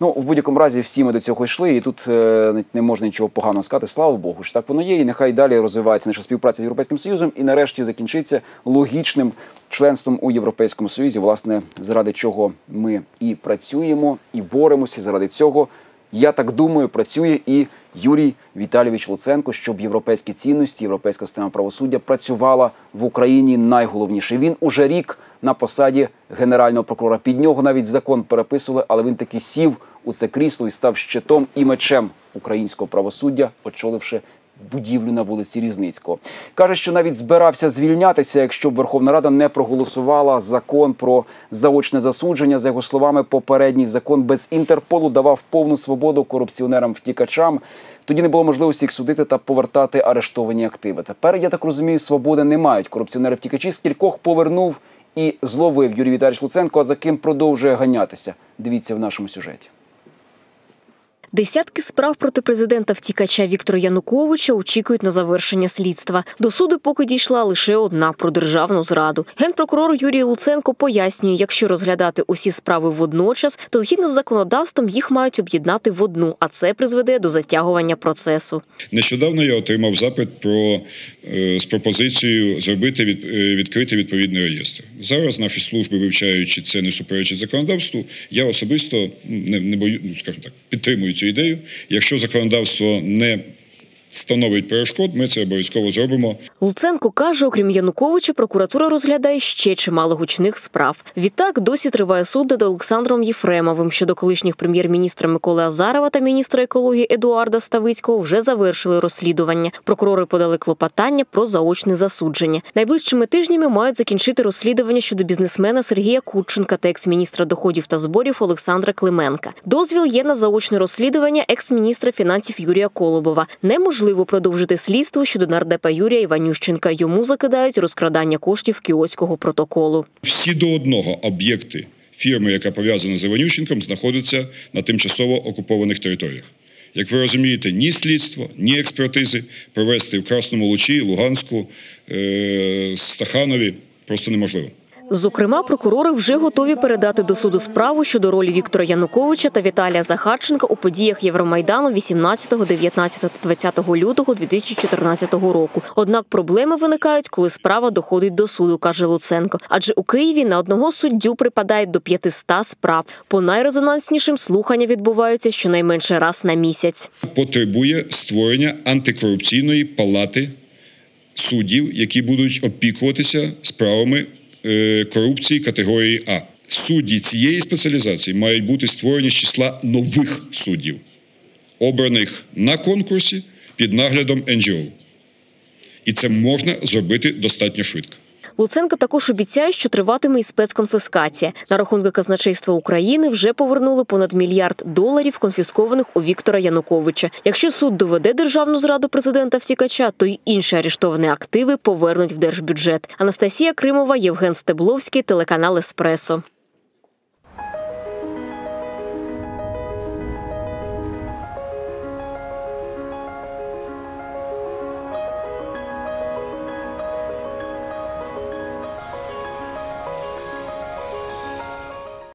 Ну, в будь-якому разі, всі ми до цього йшли, і тут е, не можна нічого поганого сказати. Слава Богу, що так воно є. І нехай далі розвивається наша співпраця з Європейським Союзом і нарешті закінчиться логічним членством у Європейському Союзі, власне, заради чого ми і працюємо, і боремося. Заради цього, я так думаю, працює і Юрій Віталійович Луценко, щоб європейські цінності, європейська система правосуддя працювала в Україні найголовніше. Він уже рік на посаді генерального прокурора. Під нього навіть закон переписували, але він таки сів у це крісло і став щитом і мечем українського правосуддя, очоливши будівлю на вулиці Різницького. Каже, що навіть збирався звільнятися, якщо б Верховна Рада не проголосувала закон про заочне засудження. За його словами, попередній закон без інтерполу давав повну свободу корупціонерам-втікачам. Тоді не було можливості їх судити та повертати арештовані активи. Тепер я так розумію, свободи не мають. Корупціонери-втікачі скількох повернув і зловив Юрій Віталійович Луценко, а за ким продовжує ганятися. Дивіться в нашому сюжеті. Десятки справ проти президента втікача Віктора Януковича очікують на завершення слідства. До суду поки дійшла лише одна про державну зраду. Генпрокурор Юрій Луценко пояснює, якщо розглядати усі справи водночас, то згідно з законодавством їх мають об'єднати в одну, а це призведе до затягування процесу. Нещодавно я отримав запит про е, з пропозицією зробити від, е, відкрити відповідний реєстр. Зараз наші служби, вивчаючи це не суперечить законодавству, я особисто не, не бою, ну, скажімо так, підтримую цю ідею. Якщо законодавство не становить перешкод, ми це обов'язково зробимо. Луценко каже, окрім Януковича, прокуратура розглядає ще чимало гучних справ. Відтак досі триває суд над Олександром Єфремовим щодо колишніх прем'єр-міністра Миколи Азарова та міністра екології Едуарда Ставицького вже завершили розслідування. Прокурори подали клопотання про заочне засудження. Найближчими тижнями мають закінчити розслідування щодо бізнесмена Сергія Курченка та екс-міністра доходів та зборів Олександра Клименка. Дозвіл є на заочне розслідування екс-міністра фінансів Юрія Колобова. Неможливо продовжити слідство щодо нардепа Юрія Іванющенка. Йому закидають розкрадання коштів кіоського протоколу. Всі до одного об'єкти фірми, яка пов'язана з Іванющенком, знаходяться на тимчасово окупованих територіях. Як ви розумієте, ні слідство, ні експертизи провести в Красному Лучі, Луганську, е- Стаханові просто неможливо. Зокрема, прокурори вже готові передати до суду справу щодо ролі Віктора Януковича та Віталія Захарченка у подіях Євромайдану 18, 19 та 20 лютого 2014 року. Однак проблеми виникають, коли справа доходить до суду, каже Луценко. Адже у Києві на одного суддю припадає до 500 справ. По найрезонанснішим слухання відбуваються щонайменше раз на місяць. Потребує створення антикорупційної палати суддів, які будуть опікуватися справами корупції категорії А. Судді цієї спеціалізації мають бути створені з числа нових суддів, обраних на конкурсі під наглядом НГО. І це можна зробити достатньо швидко. Луценко також обіцяє, що триватиме і спецконфіскація. На рахунки казначейства України вже повернули понад мільярд доларів, конфіскованих у Віктора Януковича. Якщо суд доведе державну зраду президента втікача, то й інші арештовані активи повернуть в держбюджет. Анастасія Кримова, Євген Стебловський, телеканал Еспресо.